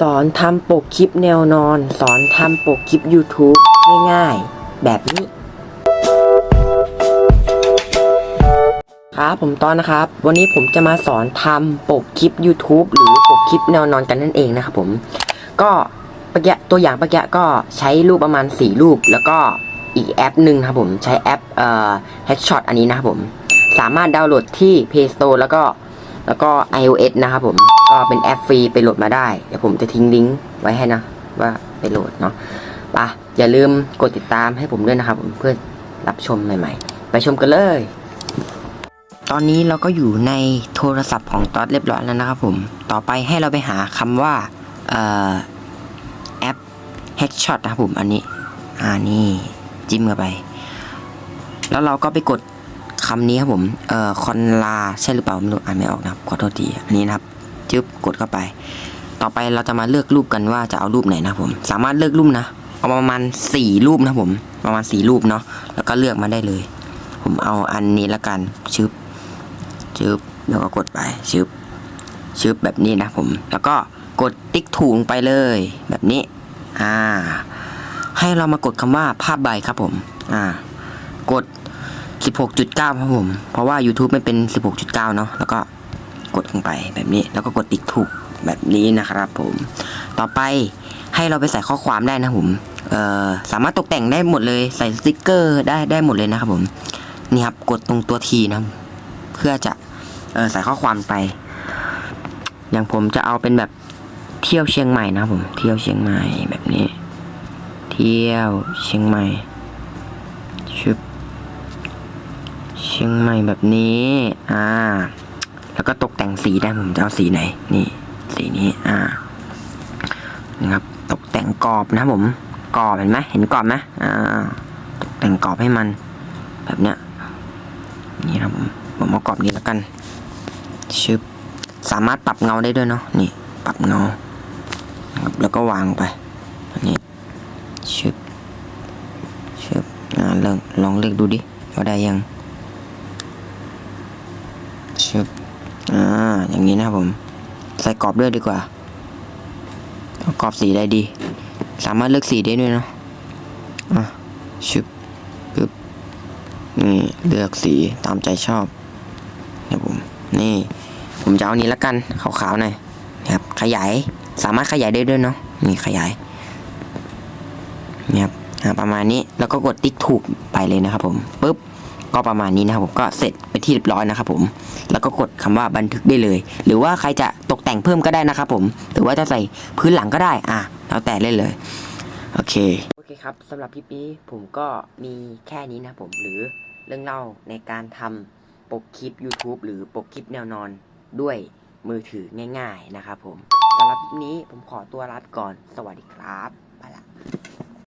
สอนทำปกคลิปแนวนอน สอนทำปกคลิป YouTube ง่ายๆ แบบนี้ ครับผมตอนนะครับ วันนี้ผมจะมาสอนทำปกคลิป YouTube หรือปกคลิปแนวนอนกันนั่นเองนะครับผม ก็ปะเกะตัวอย่างปะเกะก็ใช้รูปประมาณ 4 รูป แล้วก็อีกแอปหนึ่งครับผม ใช้แอปเอ่อ Headshot อันนี้นะครับผม สามารถดาวน์โหลดที่ Play Store แล้วก็ แล้วก็ iOS นะครับผมก็เป็นแอปฟรีไปโหลดมาได้ เดี๋ยวผมจะทิ้งลิงก์ไว้ให้นะ ว่าไปโหลดเนาะปะอย่าลืมกดติดตามให้ผมด้วยนะครับผมเพื่อรับชมใหม่ๆ ไปชมกันเลย ตอนนี้เราก็อยู่ในโทรศัพท์ของต๊อดเรียบร้อยแล้วนะครับผมต่อไปให้เราไปหาคำว่าออแอป Headshot นะครับผมอันนี้อ่านี่จิ้มเข้าไป แล้วเราก็ไปกด คำนี้ครับผมเอ่อคอนลาใช่หรือเปล่าไม่รู้อ่านไม่ออกนะครับขอโทษทีอันนี้นะครับจึ๊บกดเข้าไป ต่อไปเราจะมาเลือกรูปกันว่าจะเอารูปไหนนะผม สามารถเลือกรูปนะเอาประมาณสี่รูปนะผม ประมาณสี่รูปเนาะแล้วก็เลือกมาได้เลย ผมเอาอันนี้ละกันชึบชึบแล้วก็กดไปชึบชึบแบบนี้นะผม แล้วก็กดติ๊กถูลงไปเลยแบบนี้อ่าให้เรามากดคำว่าภาพใบครับผมอ่ากด 16.9ครับผม เพราะว่า YouTube ไม่เป็น 16.9 เนาะแล้วก็กดลงไปแบบนี้ แล้วก็กดติ๊กถูกแบบนี้นะครับผม ต่อไปให้เราไปใส่ข้อความได้นะผมเอ่อสามารถตกแต่งได้หมดเลยใส่สติกเกอร์ได้ได้หมดเลยนะครับผมนี่ครับกดตรงตัวทีนะ เพื่อจะเออใส่ข้อความไป อย่างผมจะเอาเป็นแบบเที่ยวเชียงใหม่นะผม เที่ยวเชียงใหม่แบบนี้ เที่ยวเชียงใหม่ชึบ เชียงใหม่แบบนี้ อ่า แล้วก็ตกแต่งสีได้ผมจะเอาสีไหน นี่ สีนี้ อ่า นะครับ ตกแต่งกรอบนะผม กรอบเห็นไหมเห็นกรอบไหมอ่า ตกแต่งกรอบให้มัน แบบเนี้ย นี่ครับผมผมเอากรอบนี้แล้วกัน ชึบ สามารถปรับเงาได้ด้วยเนาะ นี่ ปรับเงานะครับแล้วก็วางไป อันนี้ ชึบ ชึบ อ่าลองลองเลือกดูดิว่าได้ยัง ชึบอ่าอย่างนี้นะครับผม ใส่กรอบด้วยดีกว่ากรอบสีได้ดี สามารถเลือกสีได้ด้วยเนาะอะชึบปึ๊บนี่เลือกสีตามใจชอบนี่ยผมนี่ ผมจะเอานี้ละกันขาวๆหน่อยนะครับขยายสามารถขยายได้ด้วยเนาะนี่ขยายนี่ครับประมาณนี้แล้วก็กดติ๊กถูกไปเลยนะครับผมปึ๊บ ก็ประมาณนี้นะครับผมก็เสร็จไปที่เรียบร้อยนะครับผม แล้วก็กดคำว่าบันทึกได้เลย หรือว่าใครจะตกแต่งเพิ่มก็ได้นะครับผมหรือว่าจะใส่พื้นหลังก็ได้อะแล้วแต่เล่นเลยโอเคโอเคครับสำหรับคลิปนี้ผมก็มีแค่นี้นะผมหรือเรื่องเล่าในการทำปกคลิป YouTube หรือปกคลิปแนวนอนด้วยมือถือง่าย ๆนะครับผมสำหรับคลิปนี้ผมขอตัวลาไปก่อน สวัสดีครับไปละ